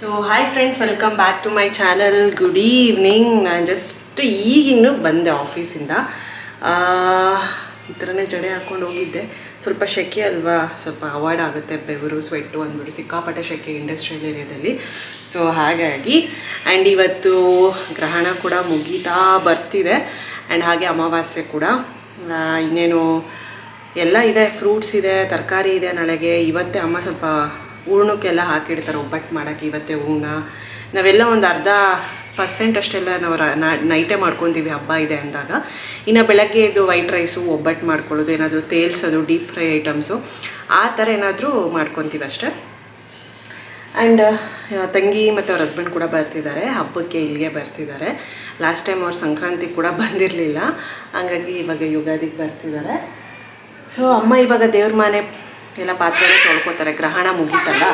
So hi friends welcome back to my channel good evening ನಾನು just ಈಗಿನ್ನು ಬಂದೆ ಆಫೀಸಿಂದ ಈ ಥರನೇ ಜಡೆ ಹಾಕ್ಕೊಂಡು ಹೋಗಿದ್ದೆ. ಸ್ವಲ್ಪ ಶೆಕೆ ಅಲ್ವಾ? ಸ್ವಲ್ಪ ಅವಾಯ್ಡ್ ಆಗುತ್ತೆ. ಬೆವರು ಸ್ವೆಟ್ಟು ಅಂದ್ಬಿಟ್ಟು ಸಿಕ್ಕಾಪಟ್ಟೆ ಶೆಕೆ ಇಂಡಸ್ಟ್ರಿಯಲ್ ಏರಿಯಾದಲ್ಲಿ ಸೊ ಹಾಗಾಗಿ ಆ್ಯಂಡ್ ಇವತ್ತು ಗ್ರಹಣ ಕೂಡ ಮುಗೀತಾ ಬರ್ತಿದೆ. ಆ್ಯಂಡ್ ಹಾಗೆ ಅಮಾವಾಸ್ಯೆ ಕೂಡ. ಇನ್ನೇನು ಎಲ್ಲ ಇದೆ ಫ್ರೂಟ್ಸ್ ಇದೆ, ತರಕಾರಿ ಇದೆ ನಾಳೆಗೆ. ಇವತ್ತೇ ಅಮ್ಮ ಸ್ವಲ್ಪ ಹೂರ್ಣಕ್ಕೆಲ್ಲ ಹಾಕಿಡ್ತಾರೆ, ಒಬ್ಬಟ್ಟು ಮಾಡೋಕ್ಕೆ ಇವತ್ತೇ ಹೂರ್ಣ. ನಾವೆಲ್ಲ ಒಂದು ಅರ್ಧ ಪರ್ಸೆಂಟ್ ಅಷ್ಟೆಲ್ಲ ನಾವು ನೈಟೇ ಮಾಡ್ಕೊತೀವಿ, ಹಬ್ಬ ಇದೆ ಅಂದಾಗ. ಇನ್ನು ಬೆಳಗ್ಗೆ ಇದು ವೈಟ್ ರೈಸು ಒಬ್ಬಟ್ಟು ಮಾಡ್ಕೊಳ್ಳೋದು, ಏನಾದರೂ ತೇಲ್ಸೋದು ಡೀಪ್ ಫ್ರೈ ಐಟಮ್ಸು ಆ ಥರ ಏನಾದರೂ ಮಾಡ್ಕೊತೀವಿ ಅಷ್ಟೇ. ಆ್ಯಂಡ್ ತಂಗಿ ಮತ್ತು ಅವ್ರ ಹಸ್ಬೆಂಡ್ ಕೂಡ ಬರ್ತಿದ್ದಾರೆ. ಹಬ್ಬಕ್ಕೆ ಇಲ್ಲಿಗೆ ಬರ್ತಿದ್ದಾರೆ. ಲಾಸ್ಟ್ ಟೈಮ್ ಅವ್ರ ಸಂಕ್ರಾಂತಿ ಕೂಡ ಬಂದಿರಲಿಲ್ಲ. ಹಂಗಾಗಿ ಇವಾಗ ಯುಗಾದಿಗೆ ಬರ್ತಿದ್ದಾರೆ. ಸೊ ಅಮ್ಮ ಇವಾಗ ದೇವ್ರ ಮನೆ ಎಲ್ಲ ಪಾತ್ರೆ ತೊಳ್ಕೊತಾರೆ. ಗ್ರಹಣ ಮುಗೀತಲ್ಲ?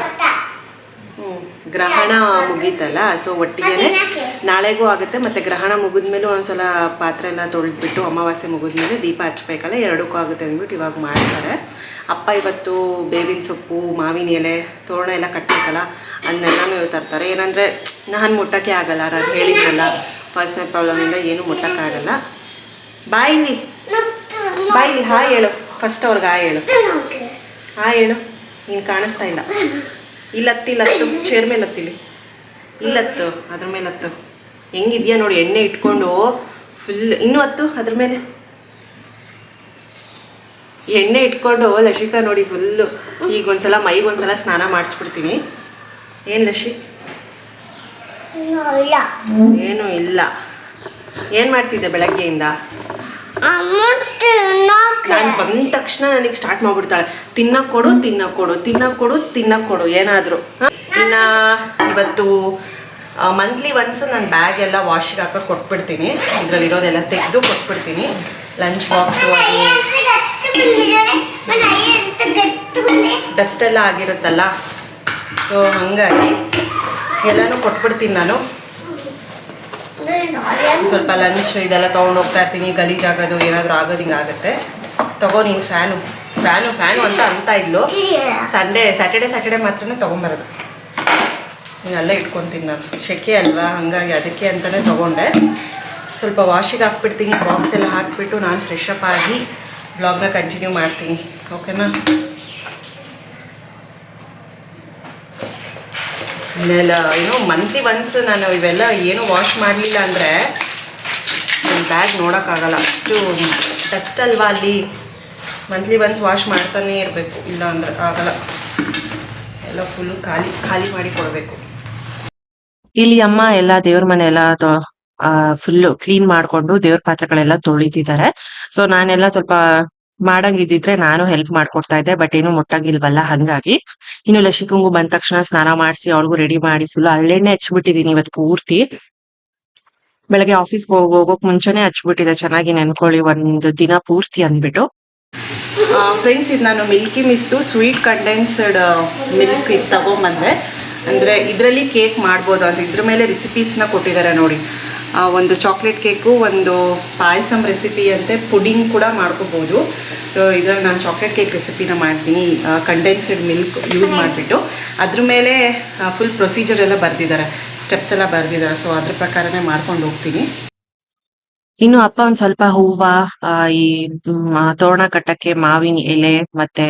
ಗ್ರಹಣ ಮುಗೀತಲ್ಲ ಸೊ ಒಟ್ಟಿಗೆ ನಾಳೆಗೂ ಆಗುತ್ತೆ ಮತ್ತು ಗ್ರಹಣ ಮುಗಿದ್ಮೇಲೆ ಒಂದ್ಸಲ ಪಾತ್ರೆ ಎಲ್ಲ ತೊಳೆದ್ಬಿಟ್ಟು ಅಮಾವಾಸ್ಯೆ ಮುಗಿದ್ಮೇಲೆ ದೀಪ ಹಚ್ಬೇಕಲ್ಲ ಎರಡಕ್ಕೂ ಆಗುತ್ತೆ ಅಂದ್ಬಿಟ್ಟು ಇವಾಗ ಮಾಡ್ತಾರೆ. ಅಪ್ಪ ಇವತ್ತು ಬೇವಿನ ಸೊಪ್ಪು ಮಾವಿನ ಎಲೆ ತೋರಣ ಎಲ್ಲ ಕಟ್ಟಬೇಕಲ್ಲ ಅದನ್ನೆಲ್ಲನೂ ತರ್ತಾರೆ. ಏನಂದರೆ ನಾನು ಮುಟ್ಟಕ್ಕೆ ಆಗಲ್ಲ ನಾನು ಹೇಳಿದ್ನಲ್ಲ ಪರ್ಸ್ನಲ್ ಪ್ರಾಬ್ಲಮಿಂದ ಏನೂ ಮುಟ್ಟಕ್ಕಾಗಲ್ಲ ಬಾಯಿಲಿ ಬಾಯಿಲಿ ಹಾಯ್ ಹೇಳು. ಫಸ್ಟ್ ಅವ್ರಿಗೆ ಹಾಯ್ ಹೇಳು. ಹಾಯ್ ಹೇಳು. ನೀನು ಕಾಣಿಸ್ತಾ ಇಲ್ಲ. ಇಲ್ಲತ್ತಿ ಇಲ್ಲತ್ತು ಚೇರ್ ಮೇಲೆ ಹತ್ತಿಲಿ ಇಲ್ಲತ್ತು ಅದ್ರ ಮೇಲೆ ಹತ್ತು ಹೆಂಗಿದ್ಯಾ ನೋಡಿ ಎಣ್ಣೆ ಇಟ್ಕೊಂಡು ಫುಲ್ ಇನ್ನೂ ಹತ್ತು ಅದ್ರ ಮೇಲೆ. ಎಣ್ಣೆ ಇಟ್ಕೊಂಡು ಲಸಿಕಾ ನೋಡಿ ಫುಲ್ಲು ಈಗ ಒಂದ್ಸಲ ಮೈಗೊಂದ್ಸಲ ಸ್ನಾನ ಮಾಡಿಸ್ಬಿಡ್ತೀನಿ. ಏನು ಲಸಿ ಏನು ಇಲ್ಲ. ಏನು ಮಾಡ್ತಿದ್ದೆ ಬೆಳಗ್ಗೆಯಿಂದ? ನಾನು ಬಂದ ತಕ್ಷಣ ನನಗೆ ಸ್ಟಾರ್ಟ್ ಮಾಡ್ಬಿಡ್ತಾಳೆ. ತಿನ್ನಕ್ಕೆ ಕೊಡು ತಿನ್ನಕ್ಕೆ ಕೊಡು ತಿನ್ನಕ್ಕೆ ಕೊಡು ತಿನ್ನಕ್ಕೆ ಕೊಡು. ಏನಾದರೂ ಇನ್ನು ಇವತ್ತು ಮಂತ್ಲಿ ಒನ್ಸು ನಾನು ಬ್ಯಾಗ್ ಎಲ್ಲ ವಾಶಿಗೆ ಹಾಕೋ ಕೊಟ್ಬಿಡ್ತೀನಿ. ಇದರಲ್ಲಿರೋದೆಲ್ಲ ತೆಗೆದು ಕೊಟ್ಬಿಡ್ತೀನಿ. ಲಂಚ್ ಬಾಕ್ಸು ಅದು ಡಸ್ಟ್ ಎಲ್ಲ ಆಗಿರುತ್ತಲ್ಲ. ಸೊ ಹಾಗಾಗಿ ಎಲ್ಲನೂ ಕೊಟ್ಬಿಡ್ತೀನಿ ನಾನು. ಸ್ವಲ್ಪ ಲಂಚ್ ಇದೆಲ್ಲ ತೊಗೊಂಡು ಹೋಗ್ತಾ ಇರ್ತೀನಿ ಗಲೀಜಾಗೋದು ಏನಾದರೂ ಆಗೋದು ಹಿಂಗಾಗುತ್ತೆ ತಗೋ ನೀನು ಫ್ಯಾನು ಫ್ಯಾನು ಫ್ಯಾನು ಅಂತ ಅಂತ ಇದ್ಲು. ಸಂಡೇ ಸ್ಯಾಟರ್ಡೆ ಸ್ಯಾಟರ್ಡೆ ಮಾತ್ರ ತೊಗೊಂಬರೋದು. ಅಲ್ಲೇ ಇಟ್ಕೊತೀನಿ ನಾನು. ಶೆಕೆ ಅಲ್ವಾ? ಹಾಗಾಗಿ ಅದಕ್ಕೆ ಅಂತಲೇ ತೊಗೊಂಡೆ. ಸ್ವಲ್ಪ ವಾಶಿಗೆ ಹಾಕ್ಬಿಡ್ತೀನಿ ಬಾಕ್ಸ್ ಎಲ್ಲ ಹಾಕ್ಬಿಟ್ಟು ನಾನು ಫ್ರೆಶ್ ಅಪ್ ಆಗಿ ಬ್ಲಾಗ್ನ ಕಂಟಿನ್ಯೂ ಮಾಡ್ತೀನಿ. ಓಕೆನಾ ಆಮೇಲೆ ಏನು ಮಂತ್ಲಿ ಒನ್ಸ್ ನಾನು ಇವೆಲ್ಲ ಏನು ವಾಶ್ ಮಾಡಲಿಲ್ಲ ಅಂದರೆ ನನ್ನ ಬ್ಯಾಗ್ ನೋಡೋಕ್ಕಾಗಲ್ಲ. ಅಷ್ಟು ಡಸ್ಟ್ ಅಲ್ವಾ ಅಲ್ಲಿ? ಮಂತ್ಲಿ ಒನ್ಸ್ ವಾಶ್ ಮಾಡ್ತಾನೇ ಇರಬೇಕು. ಇಲ್ಲ ಅಂದ್ರೆ ಆಗಲ್ಲ. ಎಲ್ಲ ಫುಲ್ ಖಾಲಿ ಖಾಲಿ ಮಾಡಿ ಕೊಡಬೇಕು. ಇಲ್ಲಿ ಅಮ್ಮ ಎಲ್ಲ ದೇವ್ರ ಮನೆ ಎಲ್ಲ ಫುಲ್ಲು ಕ್ಲೀನ್ ಮಾಡ್ಕೊಂಡು ದೇವ್ರ ಪಾತ್ರೆಗಳೆಲ್ಲ ತೊಳಿತಿದ್ದಾರೆ. ಸೊ ನಾನೆಲ್ಲ ಸ್ವಲ್ಪ ಮಾಡಂಗಿದ್ದಿದ್ರೆ ನಾನು ಹೆಲ್ಪ್ ಮಾಡ್ಕೊಡ್ತಾ ಇದ್ದೆ ಬಟ್ ಏನು ಮುಟ್ಟಂಗಿಲ್ವಲ್ಲ, ಹಂಗಾಗಿ. ಇನ್ನು ಲಶಿಕಂಗು ಬಂದ ತಕ್ಷಣ ಸ್ನಾನ ಮಾಡಿಸಿ ಅವ್ರಿಗೂ ರೆಡಿ ಮಾಡಿ ಫುಲ್ ಹಳ್ಳೆಣ್ಣೆ ಹಚ್ಬಿಟ್ಟಿದೀನಿ ಇವತ್ತು ಪೂರ್ತಿ. ಬೆಳಗ್ಗೆ ಆಫೀಸ್ ಹೋಗೋಕ್ ಮುಂಚೆನೆ ಹಚ್ಬಿಟ್ಟಿದೆ, ಚೆನ್ನಾಗಿ ನೆನ್ಕೊಳ್ಳಿ, ಒಂದು ದಿನ ಪೂರ್ತಿ ಅಂದ್ಬಿಟ್ಟು. ಫ್ರೆಂಡ್ಸ್ ಇದು ನಾನು Milky Mist sweet condensed milk ಇದು ತಗೊಂಬಂದೆ. ಅಂದರೆ ಇದರಲ್ಲಿ ಕೇಕ್ ಮಾಡ್ಬೋದು ಅಂತ, ಇದ್ರ ಮೇಲೆ ರೆಸಿಪೀಸ್ನ ಕೊಟ್ಟಿದ್ದಾರೆ ನೋಡಿ. ಒಂದು ಚಾಕ್ಲೇಟ್ ಕೇಕು ಒಂದು ಪಾಯಸಂ ರೆಸಿಪಿ ಅಂತೆ ಪುಡಿಂಗ್ ಕೂಡ ಮಾಡ್ಕೋಬೋದು. ಸೊ ಇದರಲ್ಲಿ ನಾನು ಚಾಕ್ಲೇಟ್ ಕೇಕ್ ರೆಸಿಪಿನ ಮಾಡ್ತೀನಿ. ಕಂಡೆನ್ಸ್ಡ್ ಮಿಲ್ಕ್ ಯೂಸ್ ಮಾಡಿಬಿಟ್ಟು. ಅದ್ರ ಮೇಲೆ ಫುಲ್ ಪ್ರೊಸೀಜರ್ ಎಲ್ಲ ಬರೆದಿದ್ದಾರೆ. ಸ್ಟೆಪ್ಸ್ ಎಲ್ಲ ಬರೆದಿದ್ದಾರೆ. ಸೊ ಅದ್ರ ಪ್ರಕಾರನೇ ಮಾಡ್ಕೊಂಡು ಹೋಗ್ತೀನಿ. ಇನ್ನು ಅಪ್ಪ ಒಂದ್ ಸ್ವಲ್ಪ ಹೂವ ಈ ತೋರಣ ಕಟ್ಟಕ್ಕೆ ಮಾವಿನ ಎಲೆ ಮತ್ತೆ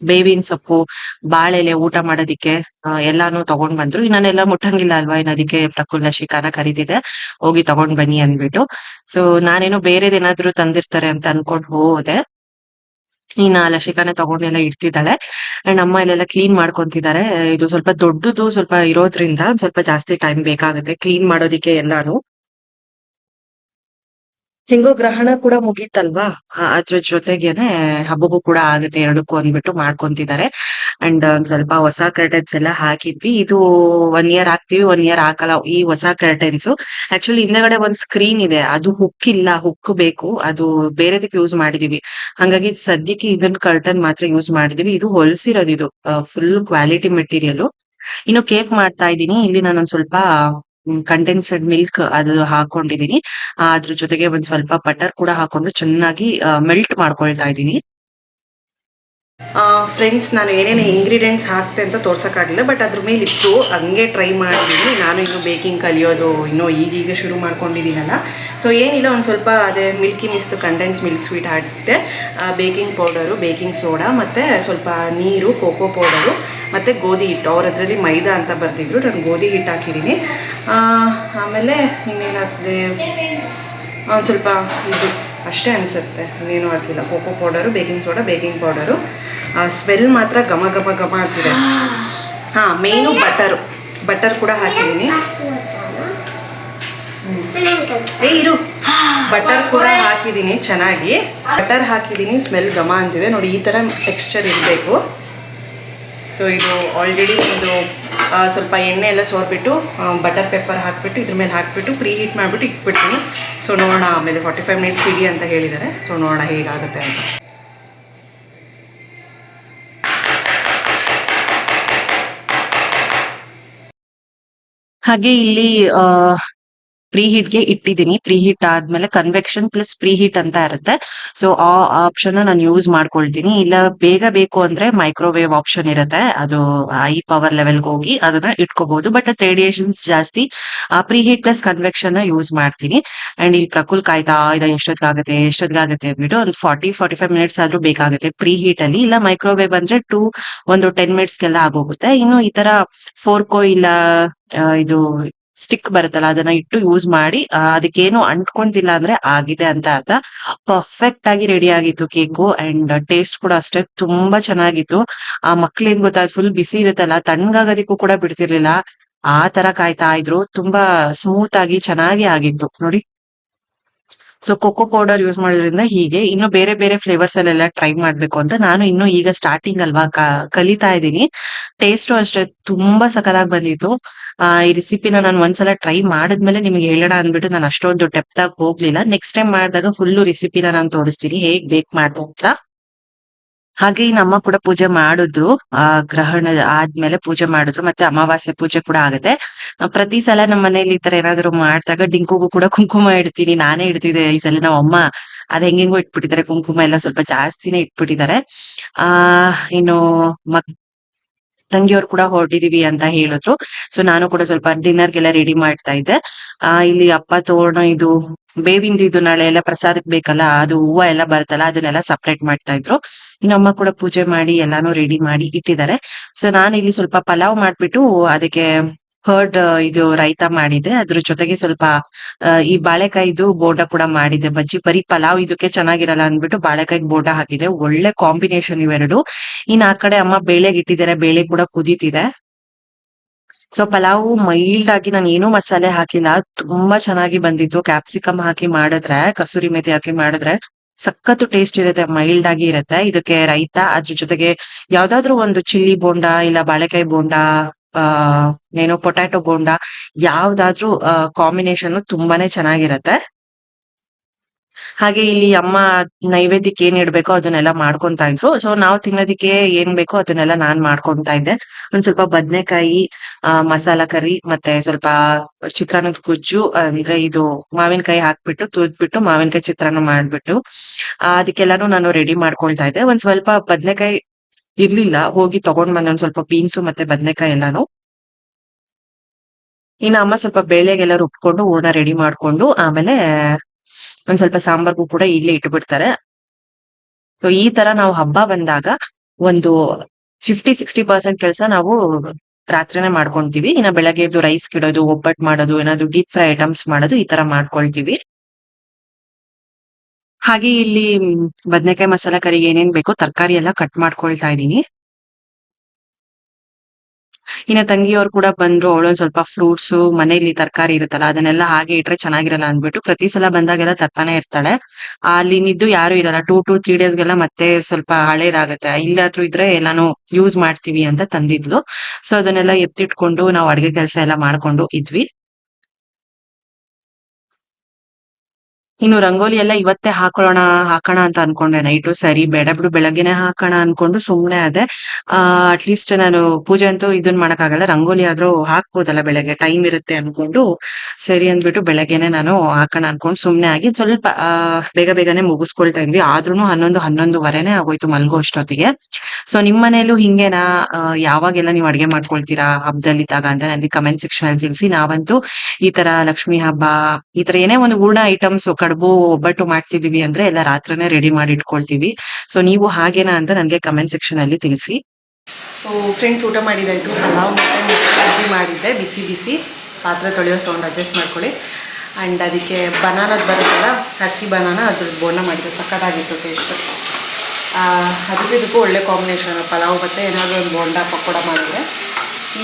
ಬೇವಿನ ಸೊಪ್ಪು, ಬಾಳೆಲೆ ಊಟ ಮಾಡೋದಿಕ್ಕೆ ಎಲ್ಲಾನು ತಗೊಂಡ್ ಬಂದ್ರು. ಇನ್ನೆಲ್ಲ ಮುಟ್ಟಂಗಿಲ್ಲ ಅಲ್ವಾ, ಇನ್ನು ಅದಕ್ಕೆ ಪ್ರಕುಲ್ ಶಿಖಾನ ಕರೀತಿದೆ ಹೋಗಿ ತಗೊಂಡ್ ಬನ್ನಿ ಅಂದ್ಬಿಟ್ಟು. ಸೊ ನಾನೇನೋ ಬೇರೆದೇನಾದ್ರೂ ತಂದಿರ್ತಾರೆ ಅಂತ ಅನ್ಕೊಂಡ್ ಹೋದೆ. ಇನ್ನ ಲಸಿಕಾನೆ ತಗೊಂಡೆಲ್ಲ ಇಡ್ತಿದ್ದಾಳೆ. ಅಂಡ್ ಅಮ್ಮ ಇಲ್ಲೆಲ್ಲ ಕ್ಲೀನ್ ಮಾಡ್ಕೊಂತಿದ್ದಾರೆ. ಇದು ಸ್ವಲ್ಪ ದೊಡ್ಡದು ಸ್ವಲ್ಪ ಇರೋದ್ರಿಂದ ಸ್ವಲ್ಪ ಜಾಸ್ತಿ ಟೈಮ್ ಬೇಕಾಗುತ್ತೆ ಕ್ಲೀನ್ ಮಾಡೋದಿಕ್ಕೆ ಎಲ್ಲಾನು. ಹೆಂಗೋ ಗ್ರಹಣ ಕೂಡ ಮುಗೀತಲ್ವಾ? ಅದ್ರ ಜೊತೆಗೇನೆ ಹಬ್ಬಗೂ ಕೂಡ ಆಗುತ್ತೆ, ಎರಡಕ್ಕೂ ಅಂದ್ಬಿಟ್ಟು ಮಾಡ್ಕೊಂತಿದ್ದಾರೆ. ಅಂಡ್ ಒಂದ್ ಸ್ವಲ್ಪ ಹೊಸ ಕರ್ಟನ್ಸ್ ಎಲ್ಲ ಹಾಕಿದ್ವಿ. ಇದು ಒನ್ ಇಯರ್ ಹಾಕ್ತಿವಿ ಒನ್ ಇಯರ್ ಹಾಕಲ್ಲ. ಈ ಹೊಸ ಕರ್ಟನ್ಸ್ ಆಕ್ಚುಲಿ ಹಿಂದೆಗಡೆ ಒಂದ್ ಸ್ಕ್ರೀನ್ ಇದೆ. ಅದು ಹುಕ್ ಇಲ್ಲ ಹುಕ್ ಬೇಕು. ಅದು ಬೇರೆದಕ್ಕೆ ಯೂಸ್ ಮಾಡಿದೀವಿ. ಹಂಗಾಗಿ ಸದ್ಯಕ್ಕೆ ಇದನ್ ಕರ್ಟನ್ ಮಾತ್ರ ಯೂಸ್ ಮಾಡಿದೀವಿ. ಇದು ಹೊಲ್ಸಿರೋದು ಇದು ಫುಲ್ ಕ್ವಾಲಿಟಿ ಮೆಟೀರಿಯಲ್ ಇನ್ನು ಕೇಕ್ ಮಾಡ್ತಾ ಇದ್ದೀನಿ. ಇಲ್ಲಿ ನಾನೊಂದ್ ಸ್ವಲ್ಪ ಕಂಡೆನ್ಸ್ಡ್ ಮಿಲ್ಕ್ ಅದು ಹಾಕೊಂಡಿದೀನಿ. ಅದ್ರ ಜೊತೆಗೆ ಒಂದ್ ಸ್ವಲ್ಪ ಬಟರ್ ಕೂಡ ಹಾಕೊಂಡು ಚೆನ್ನಾಗಿ ಮೆಲ್ಟ್ ಮಾಡ್ಕೊಳ್ತಾ ಇದ್ದೀನಿ ಫ್ರೆಂಡ್ಸ್ ನಾನು ಏನೇನು ಇಂಗ್ರೀಡಿಯೆಂಟ್ಸ್ ಹಾಕ್ತೆ ಅಂತ ತೋರ್ಸೋಕ್ಕಾಗಲಿಲ್ಲ ಬಟ್ ಅದ್ರ ಮೇಲೆ ಇತ್ತು ಹಂಗೆ ಟ್ರೈ ಮಾಡಿದ್ದೀನಿ ನಾನು ಇನ್ನು ಬೇಕಿಂಗ್ ಕಲಿಯೋದು ಇನ್ನೂ ಈಗೀಗ ಶುರು ಮಾಡ್ಕೊಂಡಿದ್ದೀನಲ್ಲ. ಸೊ ಏನಿಲ್ಲ, ಒಂದು ಸ್ವಲ್ಪ ಅದೇ Milky Mist condense milk sweet ಹಾಕಿದ್ದೆ ಬೇಕಿಂಗ್ ಪೌಡರು ಬೇಕಿಂಗ್ ಸೋಡಾ ಮತ್ತು ಸ್ವಲ್ಪ ನೀರು ಕೋಕೋ ಪೌಡರು ಮತ್ತು ಗೋಧಿ ಹಿಟ್ಟು. ಅವ್ರ ಅದರಲ್ಲಿ ಮೈದಾ ಅಂತ ಬರ್ತಿದ್ರು ನಾನು ಗೋಧಿ ಹಿಟ್ಟು ಹಾಕಿದ್ದೀನಿ ಆಮೇಲೆ ಇನ್ನೇನಾಗ್ತದೆ? ಒಂದು ಸ್ವಲ್ಪ ಇದು, ಅಷ್ಟೇ ಅನಿಸುತ್ತೆ. ಇನ್ನೇನು ಹಾಕಿಲ್ಲ. Cocoa powder baking soda baking powder smell ಮಾತ್ರ ಘಮ ಘಮ ಘಮ ಅಂತಿದೆ ಹಾಂ ಮೇನು ಬಟರ್ ಬಟರ್ ಕೂಡ ಹಾಕಿದ್ದೀನಿ. ಏ, ಇರು. ಬಟರ್ ಕೂಡ ಹಾಕಿದ್ದೀನಿ ಚೆನ್ನಾಗಿ. ಬಟರ್ ಹಾಕಿದ್ದೀನಿ ಸ್ಮೆಲ್ ಘಮ ಅಂತಿದೆ. ನೋಡಿ, ಈ ಥರ ಟೆಕ್ಸ್ಚರ್ ಇರಬೇಕು. ಸೊ ಇದು ಆಲ್ರೆಡಿ ಒಂದು ಸ್ವಲ್ಪ ಎಣ್ಣೆ ಎಲ್ಲ ಸೋರ್ಬಿಟ್ಟು ಬಟರ್ ಪೇಪರ್ ಹಾಕಿಬಿಟ್ಟು, ಇದ್ರ ಮೇಲೆ ಹಾಕಿಬಿಟ್ಟು ಪ್ರೀ ಹೀಟ್ ಮಾಡಿಬಿಟ್ಟು ಇಟ್ಬಿಡ್ತೀನಿ. ಸೊ ನೋಡೋಣ ಆಮೇಲೆ ಫಾರ್ಟಿ ಫೈವ್ ಮಿನಿಟ್ಸ್ ಇಡಿ ಅಂತ ಹೇಳಿದ್ದಾರೆ. ಸೊ ನೋಡೋಣ ಹೇಗಾಗುತ್ತೆ ಅಂತ. ಹಾಗೆ ಇಲ್ಲಿ ಆ ಪ್ರೀ ಗೆ ಇಟ್ಟಿದ್ದೀನಿ. ಪ್ರೀ ಹೀಟ್ ಆದ್ಮೇಲೆ ಕನ್ವೆಕ್ಷನ್ ಪ್ಲಸ್ ಪ್ರೀ ಹೀಟ್ ಅಂತ ಇರುತ್ತೆ. ಸೊ ಆ ಆಪ್ಷನ್ ನಾನು ಯೂಸ್ ಮಾಡ್ಕೊಳ್ತೀನಿ. ಇಲ್ಲ, ಬೇಗ ಬೇಕು ಅಂದ್ರೆ ಮೈಕ್ರೋವೇವ್ ಆಪ್ಷನ್ ಇರುತ್ತೆ. ಅದು ಐ ಪವರ್ ಲೆವೆಲ್ಗೆ ಹೋಗಿ ಅದನ್ನ ಇಟ್ಕೋಬಹುದು ಬಟ್ ರೇಡಿಯೇಷನ್ಸ್ ಜಾಸ್ತಿ preheat plus convection use ಮಾಡ್ತೀನಿ. ಅಂಡ್ ಇಲ್ಲಿ ಪ್ರಕುಲ್ ಕಾಯ್ತಾ ಇದೆ ಎಷ್ಟೊತ್ತಿಗಾಗುತ್ತೆ ಎಷ್ಟೊತ್ತಿಗಾಗುತ್ತೆ ಅಂದ್ಬಿಟ್ಟು ಒಂದು ಫಾರ್ಟಿ ಫಾರ್ಟಿ ಫೈವ್ ಮಿನಿಟ್ಸ್ ಆದ್ರೂ ಬೇಕಾಗುತ್ತೆ ಪ್ರೀ ಹೀಟ್ ಅಲ್ಲಿ. ಇಲ್ಲ ಮೈಕ್ರೋವೇವ್ ಅಂದ್ರೆ ಟೂ ಒಂದು ಟೆನ್ ಮಿನಿಟ್ಸ್ಗೆಲ್ಲ ಆಗೋಗುತ್ತೆ. ಇನ್ನು ಈ ತರ ಫೋರ್ಕೋ ಇಲ್ಲ ಇದು ಸ್ಟಿಕ್ ಬರುತ್ತಲ್ಲ, ಅದನ್ನ ಇಟ್ಟು ಯೂಸ್ ಮಾಡಿ ಅದಕ್ಕೇನು ಅಂಟ್ಕೊಂತಿಲ್ಲ ಅಂದ್ರೆ ಆಗಿದೆ ಅಂತ ಅರ್ಥ. ಪರ್ಫೆಕ್ಟ್ ಆಗಿ ರೆಡಿ ಆಗಿತ್ತು ಕೇಕು ಅಂಡ್ ಟೇಸ್ಟ್ ಕೂಡ ಅಷ್ಟೇ ತುಂಬಾ ಚೆನ್ನಾಗಿತ್ತು. ಆ ಮಕ್ಳೇನ್ ಗೊತ್ತಾಯ್ತು ಫುಲ್ ಬಿಸಿ ಇರುತ್ತಲ್ಲ, ತಣ್ಣಗಾಗೋದಿಕ್ಕೂ ಕೂಡ ಬಿಡ್ತಿರ್ಲಿಲ್ಲ. ಆ ತರ ಕಾಯ್ತಾ ಇದ್ರು. ತುಂಬಾ ಸ್ಮೂತ್ ಆಗಿ ಚೆನ್ನಾಗಿ ಆಗಿತ್ತು. ನೋಡಿ ಸೊ ಕೊಕೋ ಪೌಡರ್ ಯೂಸ್ ಮಾಡೋದ್ರಿಂದ ಹೀಗೆ ಇನ್ನು ಬೇರೆ ಬೇರೆ ಫ್ಲೇವರ್ಸ್ ಅಲ್ಲೆಲ್ಲ ಟ್ರೈ ಮಾಡ್ಬೇಕು ಅಂತ ನಾನು ಇನ್ನು ಈಗ ಸ್ಟಾರ್ಟಿಂಗ್ ಅಲ್ವಾ ಕಲಿತಾ ಇದ್ದೀನಿ. ಟೇಸ್ಟು ಅಷ್ಟೇ ತುಂಬಾ ಸಖತ್ತಾಗಿ ಬಂದಿತ್ತು. ಆ, ಈ ರೆಸಿಪಿನ ನಾನು ಒಂದ್ಸಲ ಟ್ರೈ ಮಾಡಿದ್ಮೇಲೆ ನಿಮ್ಗೆ ಹೇಳೋಣ ಅಂದ್ಬಿಟ್ಟು ನಾನು ಅಷ್ಟೊಂದು ಡೆಪ್ತ್ ಹೋಗ್ಲಿಲ್ಲ. ನೆಕ್ಸ್ಟ್ ಟೈಮ್ ಮಾಡಿದಾಗ ಫುಲ್ಲು ರೆಸಿಪಿನ ನಾನು ತೋರಿಸ್ತೀನಿ. ಹೇಗ್ ಬೇಕ್ ಮಾಡ್ತಾ ಹಾಗೆ ನಮ್ಮ ಕೂಡ ಪೂಜೆ ಮಾಡಿದ್ರು. ಆ ಗ್ರಹಣ ಆದ್ಮೇಲೆ ಪೂಜೆ ಮಾಡಿದ್ರು. ಮತ್ತೆ ಅಮಾವಾಸ್ಯೆ ಪೂಜೆ ಕೂಡ ಆಗುತ್ತೆ. ಪ್ರತಿ ಸಲ ನಮ್ಮ ಮನೇಲಿ ಈ ತರ ಏನಾದ್ರು ಮಾಡಿದಾಗ ಡಿಂಕುಗೂ ಕೂಡ ಕುಂಕುಮ ಇಡ್ತೀನಿ. ನಾನೇ ಇಡ್ತಿದ್ದೆ ಈ ಸಲ. ನಮ್ಮ ಅಮ್ಮ ಅದ್ ಹೆಂಗೆಂಗೋ ಇಟ್ಬಿಟ್ಟಿದ್ದಾರೆ. ಕುಂಕುಮ ಎಲ್ಲ ಸ್ವಲ್ಪ ಜಾಸ್ತಿನೇ ಇಟ್ಬಿಟ್ಟಿದ್ದಾರೆ. ಆ, ಇನ್ನು ಮಕ್ ತಂಗಿಯವ್ರು ಕೂಡ ಹೊರಟಿದೀವಿ ಅಂತ ಹೇಳಿದ್ರು. ಸೊ ನಾನು ಕೂಡ ಸ್ವಲ್ಪ ಡಿನ್ನರ್ಗೆಲ್ಲ ರೆಡಿ ಮಾಡ್ತಾ ಇದ್ದೆ. ಆ, ಇಲ್ಲಿ ಅಪ್ಪ ತೋರಣ ಇದು ಬೇವಿಂದು ಇದು ನಾಳೆ ಎಲ್ಲ ಪ್ರಸಾದಕ್ಕೆ ಬೇಕಲ್ಲ. ಅದು ಹೂವ ಎಲ್ಲ ಬರುತ್ತಲ್ಲ, ಅದನ್ನೆಲ್ಲ ಸಪ್ರೇಟ್ ಮಾಡ್ತಾ ಇದ್ರು. ಇನ್ನೊಮ್ಮ ಕೂಡ ಪೂಜೆ ಮಾಡಿ, ಎಲ್ಲಾನು ರೆಡಿ ಮಾಡಿ ಇಟ್ಟಿದ್ದಾರೆ. ಸೊ ನಾನು ಇಲ್ಲಿ ಸ್ವಲ್ಪ ಪಲಾವ್ ಮಾಡ್ಬಿಟ್ಟು ಅದಕ್ಕೆ ಕರ್ಡ್ ಇದು ರೈತ ಮಾಡಿದೆ ಅದ್ರ ಜೊತೆಗೆ ಸ್ವಲ್ಪ ಈ ಬಾಳೆಕಾಯಿದು ಬೋಂಡ ಕೂಡ ಮಾಡಿದೆ ಬಜ್ಜಿ, ಬರೀ ಪಲಾವ್ ಇದಕ್ಕೆ ಚೆನ್ನಾಗಿರಲ್ಲ ಅಂದ್ಬಿಟ್ಟು ಬಾಳೆಕಾಯಿ ಬೋಂಡ ಹಾಕಿದೆ ಒಳ್ಳೆ ಕಾಂಬಿನೇಷನ್ ಇವೆರಡು. ಇನ್ ಆ ಕಡೆ ಅಮ್ಮ ಬೇಳೆಗೆ ಇಟ್ಟಿದ್ದಾರೆ. ಬೇಳೆ ಕೂಡ ಕುದೀತಿದೆ. ಸೊ ಪಲಾವ್ ಮೈಲ್ಡ್ ಆಗಿ ನಾನು ಏನೂ ಮಸಾಲೆ ಹಾಕಿಲ್ಲ. ತುಂಬಾ ಚೆನ್ನಾಗಿ ಬಂದಿತ್ತು. ಕ್ಯಾಪ್ಸಿಕಮ್ ಹಾಕಿ ಮಾಡಿದ್ರೆ, ಕಸೂರಿ ಮೆತಿ ಹಾಕಿ ಮಾಡಿದ್ರೆ ಸಖತ್ತು ಟೇಸ್ಟ್ ಇರುತ್ತೆ ಮೈಲ್ಡ್ ಆಗಿ ಇರುತ್ತೆ. ಇದಕ್ಕೆ ರೈತ ಅದ್ರ ಜೊತೆಗೆ ಯಾವ್ದಾದ್ರು ಒಂದು ಚಿಲ್ಲಿ ಬೋಂಡ ಇಲ್ಲ ಬಾಳೆಕಾಯಿ ಬೋಂಡ, ಆ, ಏನೋ ಪೊಟ್ಯಾಟೊ ಬೋಂಡ, ಯಾವ್ದಾದ್ರು ಕಾಂಬಿನೇಷನ್ ತುಂಬಾನೇ ಚೆನ್ನಾಗಿರತ್ತೆ. ಹಾಗೆ ಇಲ್ಲಿ ಅಮ್ಮ ನೈವೇದ್ಯಕ್ಕೆ ಏನ್ ಇಡ್ಬೇಕೋ ಅದನ್ನೆಲ್ಲ ಮಾಡ್ಕೊಂತಾ ಇದ್ರು. ಸೊ ನಾವು ತಿನ್ನೋದಿಕ್ಕೆ ಏನ್ ಬೇಕೋ ಅದನ್ನೆಲ್ಲ ನಾನ್ ಮಾಡ್ಕೊಂತಾ ಇದ್ದೆ. ಒಂದ್ ಸ್ವಲ್ಪ ಬದ್ನೆಕಾಯಿ, ಆ, ಮಸಾಲ ಕರಿ ಮತ್ತೆ ಸ್ವಲ್ಪ ಚಿತ್ರಾನ್ನದ ಗೊಜ್ಜು, ಅಂದ್ರೆ ಇದು ಮಾವಿನಕಾಯಿ ಹಾಕ್ಬಿಟ್ಟು ತುರ್ದ್ಬಿಟ್ಟು ಮಾವಿನಕಾಯಿ ಚಿತ್ರಾನ್ನ ಮಾಡ್ಬಿಟ್ಟು ಅದಕ್ಕೆಲ್ಲಾನು ನಾನು ರೆಡಿ ಮಾಡ್ಕೊಳ್ತಾ ಇದ್ದೆ. ಒಂದ್ ಸ್ವಲ್ಪ ಬದ್ನೆಕಾಯಿ ಇರ್ಲಿಲ್ಲ, ಹೋಗಿ ತಗೊಂಡ್ ಬಂದೆ ಒಂದ್ ಸ್ವಲ್ಪ ಬೀನ್ಸು ಮತ್ತೆ ಬದ್ನೆಕಾಯಿ ಎಲ್ಲಾನು. ಇನ್ನು ಅಮ್ಮ ಸ್ವಲ್ಪ ಬೇಳೆಗೆಲ್ಲ ರುಬ್ಕೊಂಡು ಹೂರ್ಣ ರೆಡಿ ಮಾಡ್ಕೊಂಡು ಆಮೇಲೆ ಒಂದ್ ಸ್ವಲ್ಪ ಸಾಂಬಾರ್ಗೂ ಕೂಡ ಇಲ್ಲೇ ಇಟ್ಬಿಡ್ತಾರೆ. ಸೊ ಈ ತರ ನಾವು ಹಬ್ಬ ಬಂದಾಗ ಒಂದು ಫಿಫ್ಟಿ ಸಿಕ್ಸ್ಟಿ ಪರ್ಸೆಂಟ್ ಕೆಲಸ ನಾವು ರಾತ್ರಿನೇ ಮಾಡ್ಕೊಂತೀವಿ. ಇನ್ನ ಬೆಳಗ್ಗೆ ಎದ್ದು ರೈಸ್ ಕಿಡೋದು, ಒಬ್ಬಟ್ಟು ಮಾಡೋದು, ಏನಾದ್ರು ಡೀಪ್ ಫ್ರೈ ಐಟಮ್ಸ್ ಮಾಡೋದು ಈ ತರ ಮಾಡ್ಕೊಳ್ತೀವಿ. ಹಾಗೆ ಇಲ್ಲಿ ಬದನೆಕಾಯಿ ಮಸಾಲ ಕರಿಗೆ ಏನೇನ್ ಬೇಕೋ ತರಕಾರಿ ಎಲ್ಲ ಕಟ್ ಮಾಡ್ಕೊಳ್ತಾ ಇದೀನಿ ಇನ್ನ ತಂಗಿಯವ್ರು ಕೂಡ ಬಂದ್ರು, ಅವಳೊಂದ್ ಸ್ವಲ್ಪ ಫ್ರೂಟ್ಸ್ ಮನೇಲಿ ತರಕಾರಿ ಇರುತ್ತಲ್ಲ, ಅದನ್ನೆಲ್ಲ ಹಾಗೆ ಇಟ್ರೆ ಚೆನ್ನಾಗಿರಲ್ಲ ಅಂದ್ಬಿಟ್ಟು ಪ್ರತಿ ಸಲ ಬಂದಾಗೆಲ್ಲ ತರ್ತಾನೆ ಇರ್ತಾಳೆ. ಅಲ್ಲಿ ನಿದ್ದು ಯಾರು ಇರಲ್ಲ ಟೂ ಟು ತ್ರೀ ಡೇಸ್ಗೆಲ್ಲ ಮತ್ತೆ ಸ್ವಲ್ಪ ಹಳೇದಾಗತ್ತೆ. ಇಲ್ಲಾದ್ರೂ ಇದ್ರೆ ಎಲ್ಲಾನು ಯೂಸ್ ಮಾಡ್ತೀವಿ ಅಂತ ತಂದಿದ್ಲು. ಸೊ ಅದನ್ನೆಲ್ಲ ಎತ್ತಿಟ್ಕೊಂಡು ನಾವು ಅಡ್ಗೆ ಕೆಲಸ ಎಲ್ಲ ಮಾಡ್ಕೊಂಡು ಇದ್ವಿ. ಇನ್ನು ರಂಗೋಲಿ ಎಲ್ಲ ಇವತ್ತೇ ಹಾಕೊಳ್ಳೋಣ, ಹಾಕೋಣ ಅಂತ ಅನ್ಕೊಂಡೆ. ನೈಟು ಸರಿ, ಬೇಡ ಬಿಡು, ಬೆಳಗ್ಗೆನೆ ಹಾಕೋಣ ಅನ್ಕೊಂಡು ಸುಮ್ನೆ ಅದೇ ಆ ಅಟ್ಲೀಸ್ಟ್ ನಾನು ಪೂಜೆ ಅಂತೂ ಇದನ್ ಮಾಡಕ್ಕಾಗಲ್ಲ, ರಂಗೋಲಿ ಆದ್ರೂ ಹಾಕ್ಬೋದಲ್ಲ ಬೆಳಗ್ಗೆ ಟೈಮ್ ಇರುತ್ತೆ ಅನ್ಕೊಂಡು. ಸರಿ ಅಂದ್ಬಿಟ್ಟು ಬೆಳಗ್ಗೆನೆ ನಾನು ಹಾಕೋಣ ಅನ್ಕೊಂಡು ಸುಮ್ನೆ ಆಗಿ ಸ್ವಲ್ಪ ಬೇಗ ಬೇಗನೆ ಮುಗಿಸ್ಕೊಳ್ತಾ ಇದ್ವಿ. ಆದ್ರೂ ಹನ್ನೊಂದು, ಹನ್ನೊಂದುವರೆನೆ ಆಗೋಯ್ತು ಮಲ್ಗೋ ಅಷ್ಟೊತ್ತಿಗೆ. ಸೊ ನಿಮ್ ಮನೇಲೂ ಹಿಂಗೇನಾ? ಯಾವಾಗೆಲ್ಲ ನೀವು ಅಡ್ಗೆ ಮಾಡ್ಕೊಳ್ತೀರಾ? ಹಬ್ಬದಲ್ಲಿದ್ದಾಗ ಅಂತ ನನಗೆ ಕಮೆಂಟ್ ಸೆಕ್ಷನ್ ಅಲ್ಲಿ ತಿಳಿಸಿ. ನಾವಂತೂ ಈ ತರ ಲಕ್ಷ್ಮಿ ಹಬ್ಬ, ಈ ತರ ಏನೇ ಒಂದು ಹೂರ್ಣ ಐಟಮ್ಸ್ ಕಡುಬು ಒಬ್ಬಟ್ಟು ಮಾಡ್ತಿದೀವಿ ಅಂದ್ರೆ ಎಲ್ಲ ರಾತ್ರನೇ ರೆಡಿ ಮಾಡಿ ಇಟ್ಕೊಳ್ತೀವಿ. ಸೊ ನೀವು ಹಾಗೇನಾ ಅಂತ ನನಗೆ ಕಮೆಂಟ್ ಸೆಕ್ಷನ್ ಅಲ್ಲಿ ತಿಳಿಸಿ. ಸೊ ಫ್ರೆಂಡ್ಸ್ ಊಟ ಮಾಡಿದಾಯ್ತು. ಪಲಾವ್ ಮತ್ತು ಬಜ್ಜಿ ಮಾಡಿದ್ದೆ. ಬಿಸಿ ಬಿಸಿ. ಪಾತ್ರೆ ತೊಳೆಯೋ ಸೌಂಡ್ ಅಡ್ಜಸ್ಟ್ ಮಾಡ್ಕೊಳ್ಳಿ. ಆ್ಯಂಡ್ ಅದಕ್ಕೆ ಬನಾನದ ಬರುತ್ತಲ್ಲ, ಹಸಿ ಬನಾನ ಅದ್ರದ್ದು ಬೋಂಡ ಮಾಡಿದ್ದೆ ಸಖತ್ತಾಗಿತ್ತು ಟೇಸ್ಟ್ ಅದಕ್ಕೆ ಇದಕ್ಕೂ ಒಳ್ಳೆ ಕಾಂಬಿನೇಷನ್ ಪಲಾವ್ ಮತ್ತು ಏನಾದರೂ ಒಂದು ಬೋಂಡ, ಪಕೋಡ ಮಾಡಿದ್ರೆ.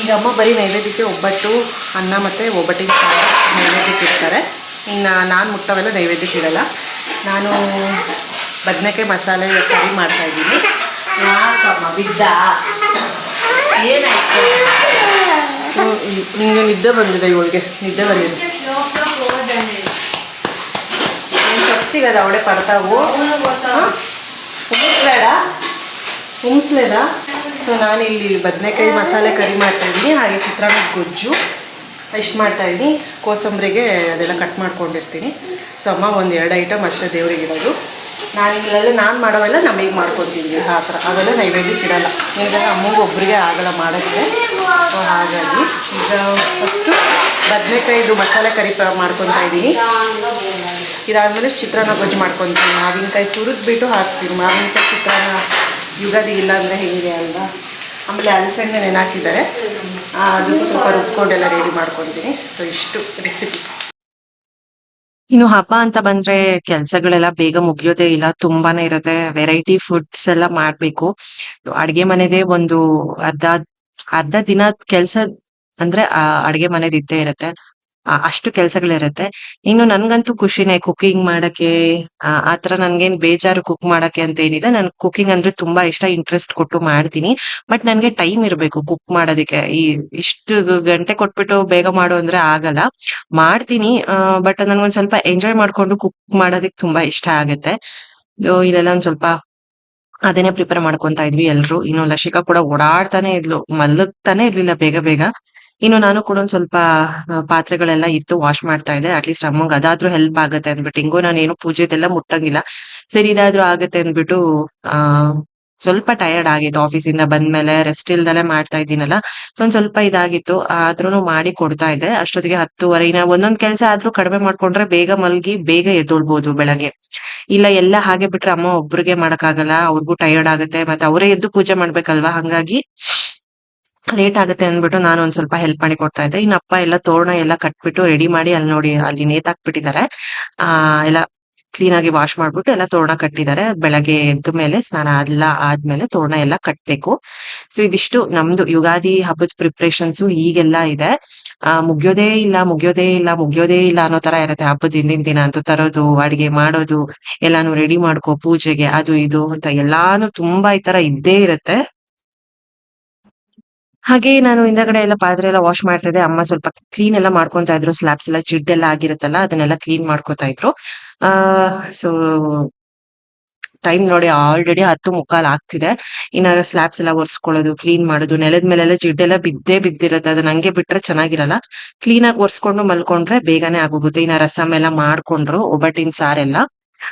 ಈಗ ಅಮ್ಮ ಬರೀ ನೈವೇದ್ಯಕ್ಕೆ ಒಬ್ಬಟ್ಟು, ಅನ್ನ ಮತ್ತು ಒಬ್ಬಟ್ಟಿಗೆ ನೈವೇದ್ಯಕ್ಕೆ ಇಡ್ತಾರೆ. ಇನ್ನು ನಾನು ಮುಟ್ಟವೆಲ್ಲ ನೈವೇದ್ಯಕ್ಕೆ ಇಡಲ್ಲ ನಾನು ಬದನೆಕಾಯಿ ಮಸಾಲೆ ಕರಿ ಮಾಡ್ತಾಯಿದ್ದೀನಿ ಯಾಕಮ್ಮ, ಬಿದ್ದ? ಏನಾಯ್ತು? ನಿಮಗೆ ನಿದ್ದೆ ಬಂದಿದೆ ಇವಳಿಗೆ. ನಿದ್ದೆ ಬಂದಿದೆ. ಶಕ್ತಿಗದ ಅವಳೆ ಪಡ್ತಾವು ಹುಮ್ಸ್ಲೇಡ ಉಮ್ಸ್ಲೇದ ಸೊ ನಾನು ಇಲ್ಲಿ ಬದನೆಕಾಯಿ ಮಸಾಲೆ ಕರಿ ಮಾಡ್ತಾಯಿದ್ದೀನಿ ಹಾಗೆ ಚಿತ್ರಾನ್ನದ ಗೊಜ್ಜು. ಇಷ್ಟು ಮಾಡ್ತಾಯಿದ್ದೀನಿ ಕೋಸಂಬರಿಗೆ ಅದೆಲ್ಲ ಕಟ್ ಮಾಡ್ಕೊಂಡಿರ್ತೀನಿ. ಸೊ ಅಮ್ಮ ಒಂದು ಎರಡು ಐಟಮ್ ಅಷ್ಟೇ ದೇವ್ರಿಗೆ ಇರೋದು. ನಾನು ಇಲ್ಲೆಲ್ಲ ನಾನು ಮಾಡೋವೆಲ್ಲ ನಮಗೆ ಮಾಡ್ಕೊತೀನಿ ಆ ಥರ. ಅವೆಲ್ಲ ನೈವೇದ್ಯಕ್ಕೆ ಇಡಲ್ಲ. ಈಗ ಅಮ್ಮಗೆ ಒಬ್ಬರಿಗೆ ಆಗಲ್ಲ ಮಾಡೋಕ್ಕೆ. ಸೊ ಹಾಗಾಗಿ ಈಗ ಫಸ್ಟು ಬದನೆಕಾಯಿದು ಮಸಾಲೆ ಕರಿ ಮಾಡ್ಕೊತಾ ಇದ್ದೀನಿ. ಇದಾದಮೇಲೆ ಚಿತ್ರಾನ್ನ ಗೊಜ್ಜು ಮಾಡ್ಕೊತೀನಿ. ಮಾವಿನಕಾಯಿ ತುರಿದ್ಬಿಟ್ಟು ಹಾಕ್ತೀನಿ. ಮಾವಿನಕಾಯಿ ಚಿತ್ರಾನ್ನ ಯುಗಾದಿ ಇಲ್ಲ ಅಂದರೆ ಹೇಗೆ ಅಲ್ವಾ? ಆಮೇಲೆ ಅಲಸಂಡೆ ನೆನಾಕಿದ್ದಾರೆ ಅದಕ್ಕೂ ಸ್ವಲ್ಪ ರುಬ್ಕೊಂಡೆಲ್ಲ ರೆಡಿ ಮಾಡ್ಕೊತೀನಿ ಸೊ ಇಷ್ಟು ರೆಸಿಪೀಸ್ ಇನ್ನು ಹಬ್ಬ ಅಂತ ಬಂದ್ರೆ ಕೆಲ್ಸಗಳೆಲ್ಲ ಬೇಗ ಮುಗಿಯೋದೇ ಇಲ್ಲ, ತುಂಬಾನೇ ಇರುತ್ತೆ. ವೆರೈಟಿ ಫುಡ್ಸ್ ಎಲ್ಲ ಮಾಡ್ಬೇಕು. ಅಡ್ಗೆ ಮನೆದೇ ಒಂದು ಅರ್ಧ ಅರ್ಧ ದಿನ ಕೆಲ್ಸ ಅಂದ್ರೆ ಅಡ್ಗೆ ಮನೆದಿದ್ದೇ ಇರುತ್ತೆ. ಅಷ್ಟು ಕೆಲ್ಸಗಳಿರುತ್ತೆ. ಇನ್ನು ನನ್ಗಂತೂ ಖುಷಿನೇ ಕುಕಿಂಗ್ ಮಾಡಕ್ಕೆ ಆ, ಆತರ ನನ್ಗೇನ್ ಬೇಜಾರು ಕುಕ್ ಮಾಡಕ್ಕೆ ಅಂತ ಏನಿಲ್ಲ. ನನ್ ಕುಕಿಂಗ್ ಅಂದ್ರೆ ತುಂಬಾ ಇಷ್ಟ ಇಂಟ್ರೆಸ್ಟ್ ಕೊಟ್ಟು ಮಾಡ್ತೀನಿ. ಬಟ್ ನನ್ಗೆ ಟೈಮ್ ಇರ್ಬೇಕು ಕುಕ್ ಮಾಡೋದಕ್ಕೆ. ಈ ಇಷ್ಟು ಗಂಟೆ ಕೊಟ್ಬಿಟ್ಟು ಬೇಗ ಮಾಡು ಅಂದ್ರೆ ಆಗಲ್ಲ. ಮಾಡ್ತೀನಿ ಬಟ್ ನನ್ಗೊಂದ್ ಸ್ವಲ್ಪ ಎಂಜಾಯ್ ಮಾಡ್ಕೊಂಡು ಕುಕ್ ಮಾಡೋದಕ್ಕೆ ತುಂಬಾ ಇಷ್ಟ ಆಗುತ್ತೆ. ಇಲ್ಲೆಲ್ಲ ಒಂದ್ ಸ್ವಲ್ಪ ಅದನ್ನೇ ಪ್ರಿಪೇರ್ ಮಾಡ್ಕೊಂತ ಇದ್ವಿ ಎಲ್ರು. ಇನ್ನು ಲಶಿಕಾ ಕೂಡ ಓಡಾಡ್ತಾನೆ ಇದ್ಲು ಮಲಗ್ತಾನೆ ಇರ್ಲಿಲ್ಲ ಬೇಗ ಬೇಗ. ಇನ್ನು ನಾನು ಕೂಡ ಒಂದ್ ಸ್ವಲ್ಪ ಪಾತ್ರೆಗಳೆಲ್ಲ ಇತ್ತು ವಾಶ್ ಮಾಡ್ತಾ ಇದ್ದೆ. ಅಟ್ಲೀಸ್ಟ್ ಅಮ್ಮಂಗ್ ಅದಾದ್ರೂ ಹೆಲ್ಪ್ ಆಗತ್ತೆ ಅಂದ್ಬಿಟ್ಟು. ಹಿಂಗೋ ನಾನು ಏನು ಪೂಜೆದೆಲ್ಲ ಮುಟ್ಟಂಗಿಲ್ಲ. ಸರಿ, ಇದಾದ್ರೂ ಆಗತ್ತೆ ಅಂದ್ಬಿಟ್ಟು, ಆ, ಸ್ವಲ್ಪ ಟಯರ್ಡ್ ಆಗಿತ್ತು ಆಫೀಸಿಂದ ಬಂದ್ಮೇಲೆ. ರೆಸ್ಟ್ ಇಲ್ದಲೆ ಮಾಡ್ತಾ ಇದ್ದೀನಲ್ಲ. ಸೊ ಒಂದ್ ಸ್ವಲ್ಪ ಇದಾಗಿತ್ತು. ಆದ್ರೂ ಮಾಡಿ ಕೊಡ್ತಾ ಇದ್ದೆ. ಅಷ್ಟೊತ್ತಿಗೆ ಹತ್ತುವರೆ, ಇನ್ನ ಒಂದೊಂದ್ ಕೆಲಸ ಆದ್ರೂ ಕಡಿಮೆ ಮಾಡ್ಕೊಂಡ್ರೆ ಬೇಗ ಮಲ್ಗಿ ಬೇಗ ಎದ್ದೊಳ್ಬೋದು ಬೆಳಗ್ಗೆ. ಇಲ್ಲ, ಎಲ್ಲ ಹಾಗೆ ಬಿಟ್ರೆ ಅಮ್ಮ ಒಬ್ರಿಗೆ ಮಾಡಕ್ಕಾಗಲ್ಲ. ಅವ್ರಿಗೂ ಟಯರ್ಡ್ ಆಗುತ್ತೆ. ಮತ್ತೆ ಅವರೇ ಎದ್ದು ಪೂಜೆ ಮಾಡ್ಬೇಕಲ್ವಾ? ಹಂಗಾಗಿ ಲೇಟ್ ಆಗುತ್ತೆ ಅಂದ್ಬಿಟ್ಟು ನಾನು ಒಂದ್ ಸ್ವಲ್ಪ ಹೆಲ್ಪ್ ಮಾಡಿ ಕೊಡ್ತಾ ಇದ್ದೆ. ಇನ್ನ ಅಪ್ಪ ಎಲ್ಲ ತೋರಣ ಎಲ್ಲ ಕಟ್ಬಿಟ್ಟು ರೆಡಿ ಮಾಡಿ ಅಲ್ಲಿ ನೋಡಿ, ಅಲ್ಲಿ ನೇತಾಕ್ಬಿಟ್ಟಿದ್ದಾರೆ ಆ, ಎಲ್ಲ ಕ್ಲೀನ್ ಆಗಿ ವಾಶ್ ಮಾಡ್ಬಿಟ್ಟು ಎಲ್ಲ ತೋರಣ ಕಟ್ಟಿದ್ದಾರೆ. ಬೆಳಗ್ಗೆ ಎದ್ದ ಮೇಲೆ, ಸ್ನಾನ ಎಲ್ಲ ಆದ್ಮೇಲೆ ತೋರಣ ಎಲ್ಲ ಕಟ್ಬೇಕು. ಸೊ ಇದಿಷ್ಟು ನಮ್ದು ಯುಗಾದಿ ಹಬ್ಬದ ಪ್ರಿಪ್ರೇಷನ್ಸ್ ಈಗೆಲ್ಲ ಇದೆ. ಆ, ಮುಗಿಯೋದೇ ಇಲ್ಲ ಮುಗಿಯೋದೇ ಇಲ್ಲ ಮುಗಿಯೋದೇ ಇಲ್ಲ ಅನ್ನೋ ತರ ಇರುತ್ತೆ ಹಬ್ಬದ ಹಿಂದಿನ ದಿನ ಅಂತೂ. ತರೋದು, ಅಡಿಗೆ ಮಾಡೋದು, ಎಲ್ಲಾನು ರೆಡಿ ಮಾಡ್ಕೋ, ಪೂಜೆಗೆ ಅದು ಇದು ಅಂತ ಎಲ್ಲಾನು ತುಂಬಾ ಈ ತರ ಇದ್ದೇ ಇರುತ್ತೆ. ಹಾಗೆ ನಾನು ಹಿಂದಗಡೆ ಎಲ್ಲ ಪಾತ್ರೆ ಎಲ್ಲ ವಾಶ್ ಮಾಡ್ತಾ ಇದ್ದೆ. ಅಮ್ಮ ಸ್ವಲ್ಪ ಕ್ಲೀನ್ ಎಲ್ಲ ಮಾಡ್ಕೊಂತಾ ಇದ್ರು. ಸ್ಲಾಬ್ಸ್ ಎಲ್ಲ ಜಿಡ್ಡೆಲ್ಲ ಆಗಿರುತ್ತಲ್ಲ, ಅದನ್ನೆಲ್ಲ ಕ್ಲೀನ್ ಮಾಡ್ಕೊತಾ ಇದ್ರು. ಆ ಸೊ ಟೈಮ್ ನೋಡಿ ಆಲ್ರೆಡಿ ಹತ್ತು ಮುಕ್ಕಾಲ್ ಆಗ್ತಿದೆ. ಇನ್ನ ಸ್ಲಾಬ್ಸ್ ಎಲ್ಲ ಒರ್ಸ್ಕೊಳ್ಳೋದು ಕ್ಲೀನ್ ಮಾಡೋದು, ನೆಲದ ಮೇಲೆಲ್ಲ ಜಿಡ್ಡೆಲ್ಲ ಬಿದ್ದೇ ಬಿದ್ದಿರತ್ತೆ. ಅದನ್ನ ಹಂಗೆ ಬಿಟ್ರೆ ಚೆನ್ನಾಗಿರಲ್ಲ. ಕ್ಲೀನ್ ಆಗಿ ಒರೆಸ್ಕೊಂಡು ಮಲ್ಕೊಂಡ್ರೆ ಬೇಗನೆ ಆಗೋಗುತ್ತೆ. ಇನ್ನ ರಸಮ್ ಎಲ್ಲ ಮಾಡ್ಕೊಂಡ್ರು, ಒಬ್ಬಟ್ಟಿನ ಸಾರೆಲ್ಲ.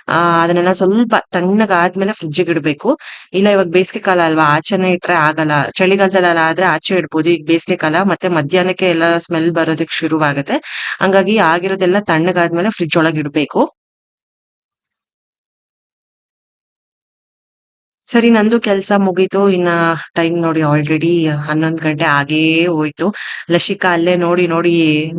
ಆ, ಅದನ್ನೆಲ್ಲ ಸ್ವಲ್ಪ ತಣ್ಣಗಾದ್ಮೇಲೆ ಫ್ರಿಡ್ಜ್ ಇಡ್ಬೇಕು. ಇಲ್ಲ, ಇವಾಗ ಬೇಸಿಗೆ ಕಾಲ ಅಲ್ವಾ? ಆಚೆನೆ ಇಟ್ರೆ ಆಗಲ್ಲ. ಚಳಿಗಾಲದಲ್ಲ ಆದ್ರೆ ಆಚೆ ಇಡ್ಬೋದು. ಈಗ ಬೇಸಿಗೆ ಕಾಲ, ಮತ್ತೆ ಮಧ್ಯಾಹ್ನಕ್ಕೆ ಎಲ್ಲ ಸ್ಮೆಲ್ ಬರೋದಕ್ಕೆ ಶುರುವಾಗುತ್ತೆ. ಹಂಗಾಗಿ ಆಗಿರೋದೆಲ್ಲ ತಣ್ಣಗಾದ್ಮೇಲೆ ಫ್ರಿಡ್ಜ್ ಒಳಗೆ ಇಡ್ಬೇಕು. ಸರಿ, ನಂದು ಕೆಲ್ಸ ಮುಗೀತು. ಇನ್ನ ಟೈಮ್ ನೋಡಿ ಆಲ್ರೆಡಿ ಹನ್ನೊಂದ್ ಗಂಟೆ ಆಗೇ ಹೋಯ್ತು. ಲಶಿಕಾ ಅಲ್ಲೇ ನೋಡಿ ನೋಡಿ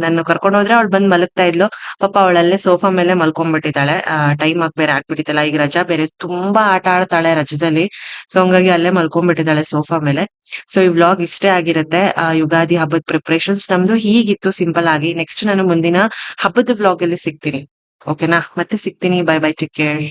ನನ್ನ ಕರ್ಕೊಂಡು ಹೋದ್ರೆ ಅವಳು ಬಂದ್ ಮಲಗ್ತಾ ಇದ್ಲು. ಪಾಪ ಅವಳಲ್ಲೇ ಸೋಫಾ ಮೇಲೆ ಮಲ್ಕೊಂಡ್ಬಿಟ್ಟಿದ್ದಾಳೆ ಟೈಮ್ ಆಗಿ ಬೇರೆ ಆಗ್ಬಿಟ್ಟಿತ್ತಲ್ಲ. ಈಗ ರಜಾ ಬೇರೆ, ತುಂಬಾ ಆಟ ಆಡ್ತಾಳೆ ರಜದಲ್ಲಿ. ಸೊ ಹಂಗಾಗಿ ಅಲ್ಲೇ ಮಲ್ಕೊಂಡ್ಬಿಟ್ಟಿದ್ದಾಳೆ ಸೋಫಾ ಮೇಲೆ. ಸೊ ಈ ವ್ಲಾಗ್ ಇಷ್ಟೇ ಆಗಿರುತ್ತೆ. ಯುಗಾದಿ ಹಬ್ಬದ ಪ್ರಿಪ್ರೇಷನ್ಸ್ ನಮ್ದು ಹೀಗಿತ್ತು ಸಿಂಪಲ್ ಆಗಿ. ನೆಕ್ಸ್ಟ್ ನಾನು ಮುಂದಿನ ಹಬ್ಬದ ವ್ಲಾಗ್ ಅಲ್ಲಿ ಸಿಗ್ತೀನಿ. ಓಕೆನಾ ಮತ್ತೆ ಸಿಗ್ತೀನಿ. Bye bye take care